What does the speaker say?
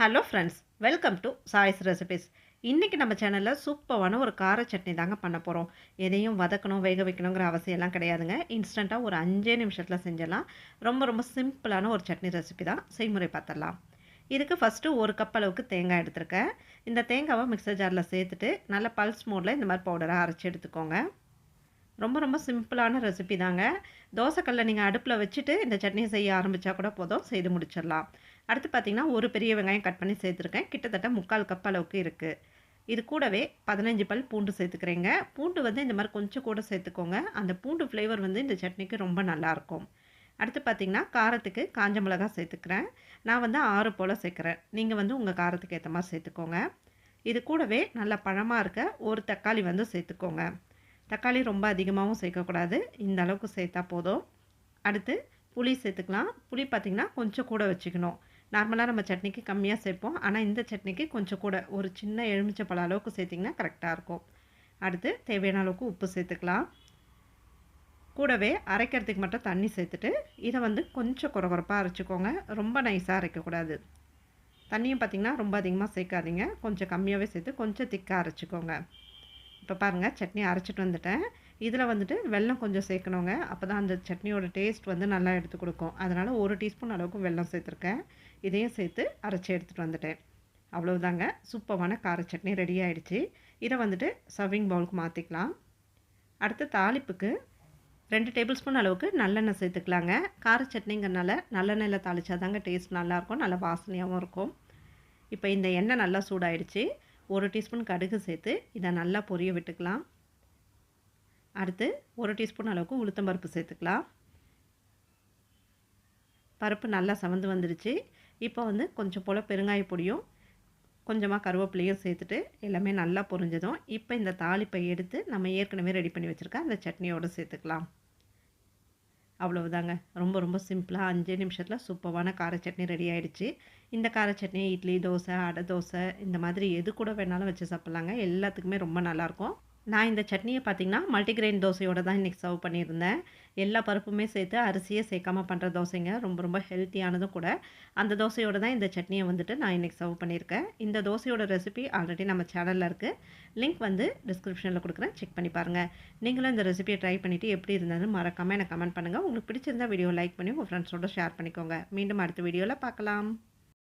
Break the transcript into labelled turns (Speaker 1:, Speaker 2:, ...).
Speaker 1: Hello friends welcome to choice recipes இன்றைக்கி நம்ம சேனலில் சூப்பரான ஒரு கார சட்னி தாங்க பண்ண போகிறோம் எதையும் வதக்கணும் வேக வைக்கணுங்கிற அவசியம்லாம் கிடையாதுங்க. இன்ஸ்டண்ட்டாக ஒரு அஞ்சே நிமிஷத்தில் செஞ்சிடலாம். ரொம்ப ரொம்ப சிம்பிளான ஒரு சட்னி ரெசிபி தான். செய்முறை பார்த்துடலாம். இதுக்கு ஃபஸ்ட்டு ஒரு கப் அளவுக்கு தேங்காய் எடுத்திருக்கேன். இந்த தேங்காவை மிக்சர் ஜாரில் சேர்த்துட்டு நல்ல பல்ஸ் மோடில் இந்த மாதிரி பவுடராக அரைச்சி எடுத்துக்கோங்க. ரொம்ப ரொம்ப சிம்பிளான ரெசிபி தாங்க. தோசைக்கல்லை நீங்கள் அடுப்பில் வச்சுட்டு இந்த சட்னி செய்ய ஆரம்பித்தா கூட போதும். செய்து முடிச்சிடலாம். அடுத்து பார்த்திங்கன்னா ஒரு பெரிய வெங்காயம் கட் பண்ணி சேர்த்துருக்கேன். கிட்டத்தட்ட முக்கால் கப் அளவுக்கு இருக்குது இது கூடவே பதினஞ்சு பல் பூண்டு சேர்த்துக்கிறேங்க. பூண்டு வந்து இந்த மாதிரி கொஞ்சம் கூட சேர்த்துக்கோங்க. அந்த பூண்டு ஃப்ளேவர் வந்து இந்த சட்னிக்கு ரொம்ப நல்லாயிருக்கும் அடுத்து பார்த்திங்கன்னா காரத்துக்கு காஞ்ச மிளகா சேர்த்துக்கிறேன். நான் வந்து ஆறு போல் சேர்க்குறேன். நீங்கள் வந்து உங்கள் காரத்துக்கு ஏற்ற மாதிரி சேர்த்துக்கோங்க. இது கூடவே நல்ல பழமாக இருக்க ஒரு தக்காளி வந்து சேர்த்துக்கோங்க. தக்காளி ரொம்ப அதிகமாகவும் சேர்க்கக்கூடாது. இந்த அளவுக்கு சேர்த்தா போதும். அடுத்து புளி சேர்த்துக்கலாம். புளி பார்த்திங்கன்னா கொஞ்சம் கூட வச்சுக்கணும். நார்மலாக நம்ம சட்னிக்கு கம்மியாக சேர்ப்போம். ஆனால் இந்த சட்னிக்கு கொஞ்சம் கூட ஒரு சின்ன எலுமிச்சை அளவுக்கு சேர்த்திங்கன்னா கரெக்டாக இருக்கும். அடுத்து தேவையான அளவுக்கு உப்பு சேர்த்துக்கலாம். கூடவே அரைக்கிறதுக்கு மட்டும் தண்ணி சேர்த்துட்டு இதை வந்து கொஞ்சம் குறகுறப்பாக அரைச்சிக்கோங்க. ரொம்ப நைஸாக அரைக்கக்கூடாது. தண்ணியும் பார்த்திங்கன்னா ரொம்ப அதிகமாக சேர்க்காதீங்க. கொஞ்சம் கம்மியாகவே சேர்த்து கொஞ்சம் திக்காக அரைச்சிக்கோங்க. இப்போ பாருங்கள் சட்னி அரைச்சிட்டு வந்துட்டேன். இதில் வந்துட்டு வெல்லம் கொஞ்சம் சேர்க்கணுங்க. அப்போ தான் அந்த சட்னியோட டேஸ்ட் வந்து நல்லா எடுத்து கொடுக்கும். அதனால் ஒரு டீஸ்பூன் அளவுக்கு வெல்லம் சேர்த்துருக்கேன். இதையும் சேர்த்து அரைச்சி எடுத்துகிட்டு வந்துட்டேன். அவ்வளோதாங்க சூப்பரான கார சட்னி ரெடி ஆகிடுச்சு இதை வந்துட்டு சர்விங் பவுலுக்கு மாற்றிக்கலாம் அடுத்து தாளிப்புக்கு ரெண்டு டேபிள் ஸ்பூன் அளவுக்கு நல்லெண்ணெய் சேர்த்துக்கலாங்க. கார சட்னிங்கிறனால நல்லெண்ணெயில் தாளித்தா தாங்க டேஸ்ட் நல்லாயிருக்கும். நல்ல வாசனையாகவும் இருக்கும். இப்போ இந்த எண்ணெய் நல்லா சூடாயிடுச்சு. ஒரு டீஸ்பூன் கடுகு சேர்த்து இதை நல்லா பொரிய விட்டுக்கலாம். அடுத்து ஒரு டீஸ்பூன் அளவுக்கு உளுத்தம்பருப்பு சேர்த்துக்கலாம். பருப்பு நல்லா சவந்து வந்துருச்சு. இப்போ வந்து கொஞ்சம் போல் பெருங்காய பொடியும் கொஞ்சமாக கருவேப்பிலையும் சேர்த்துட்டு எல்லாமே நல்லா பொரிஞ்சதும் இப்போ இந்த தாளிப்பை எடுத்து நம்ம ஏற்கனவே ரெடி பண்ணி வச்சுருக்க அந்த சட்னியோடு சேர்த்துக்கலாம். அவ்வளவுதாங்க. ரொம்ப ரொம்ப சிம்பிளாக அஞ்சே நிமிஷத்தில் சூப்பரான கார சட்னி ரெடி ஆகிடுச்சு இந்த கார சட்னி இட்லி தோசை அடை தோசை இந்த மாதிரி எது கூட வேணாலும் வச்சு சாப்பிட்லாங்க. எல்லாத்துக்குமே ரொம்ப நல்லாயிருக்கும் நான் இந்த சட்னியை பார்த்திங்கன்னா மல்டிகிரெயின் தோசையோடு தான் இன்றைக்கி சர்வ் பண்ணியிருந்தேன். எல்லா பருப்புமே சேர்த்து அரிசியை சேர்க்காமல் பண்ணுற தோசைங்க ரொம்ப ரொம்ப ஹெல்த்தியானதும் கூட. அந்த தோசையோடு தான் இந்த சட்னியை வந்துட்டு நான் இன்றைக்கி சர்வ் பண்ணியிருக்கேன். இந்த தோசையோட ரெசிபி ஆல்ரெடி நம்ம சேனலில் இருக்குது லிங்க் வந்து டிஸ்கிரிப்ஷனில் கொடுக்குறேன். செக் பண்ணி பாருங்கள் நீங்களும் இந்த ரெசிபியை ட்ரை பண்ணிவிட்டு எப்படி இருந்தாலும் மறக்காமல் எனக்கு கமெண்ட் பண்ணுங்கள் உங்களுக்கு பிடிச்சிருந்தா வீடியோ லைக் பண்ணி உங்கள் ஃப்ரெண்ட்ஸோட ஷேர் பண்ணிக்கோங்க. மீண்டும் அடுத்த வீடியோவில் பார்க்கலாம்.